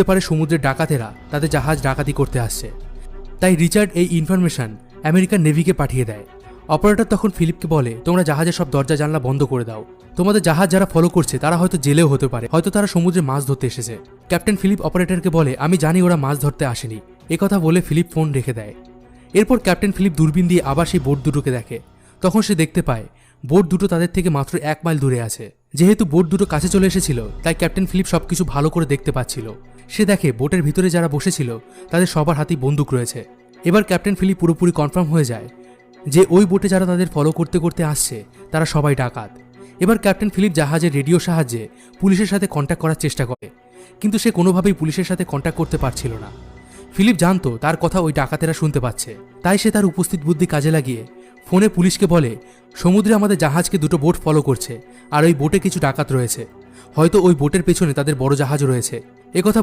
হতে পারে সমুদ্রের ডাকাতেরা তাদের জাহাজ ডাকাতি করতে আসছে। তাই রিচার্ড এই ইনফরমেশন আমেরিকান নেভিকে পাঠিয়ে দেয়। অপারেটর তখন ফিলিপকে বলে, তোমরা জাহাজের সব দরজা জানলা বন্ধ করে দাও। তোমাদের জাহাজ যারা ফলো করছে, তারা হয়তো জেলেও হতে পারে। হয়তো তারা সমুদ্রে মাছ ধরতে এসেছে। ক্যাপ্টেন ফিলিপ অপারেটরকে বলে, আমি জানি ওরা মাছ ধরতে আসেনি। একথা বলে ফিলিপ ফোন রেখে দেয়। এরপর ক্যাপ্টেন ফিলিপ দূরবীন দিয়ে আবার সেই বোট দুটোকে দেখে। তখন সে দেখতে পায়, বোট দুটো তাদের থেকে মাত্র এক মাইল দূরে আছে। যেহেতু বোট দুটো কাছে চলে এসেছিল, তাই ক্যাপ্টেন ফিলিপ সবকিছু ভালো করে দেখতে পাচ্ছিল। সে দেখে বোটের ভিতরে যারা বসেছিল, তাদের সবার হাতেই বন্দুক রয়েছে। এবার ক্যাপ্টেন ফিলিপ পুরোপুরি কনফার্ম হয়ে যায় যে ওই বোটে যারা তাদের ফলো করতে করতে আসছে, তারা সবাই ডাকাত। এবার ক্যাপ্টেন ফিলিপ জাহাজের রেডিও সাহায্যে পুলিশের সাথে কন্ট্যাক্ট করার চেষ্টা করে, কিন্তু সে কোনোভাবেই পুলিশের সাথে কন্ট্যাক্ট করতে পারছিল না। ফিলিপ জানতো তার কথা ওই ডাকাতেরা শুনতে পাচ্ছে, তাই সে তার উপস্থিত বুদ্ধি কাজে লাগিয়ে ফোনে পুলিশকে বলে, সমুদ্রে আমাদের জাহাজকে দুটো বোট ফলো করছে, আর ওই বোটে কিছু ডাকাত রয়েছে। হয়তো ওই বোটের পেছনে তাদের বড় জাহাজ রয়েছে। একথা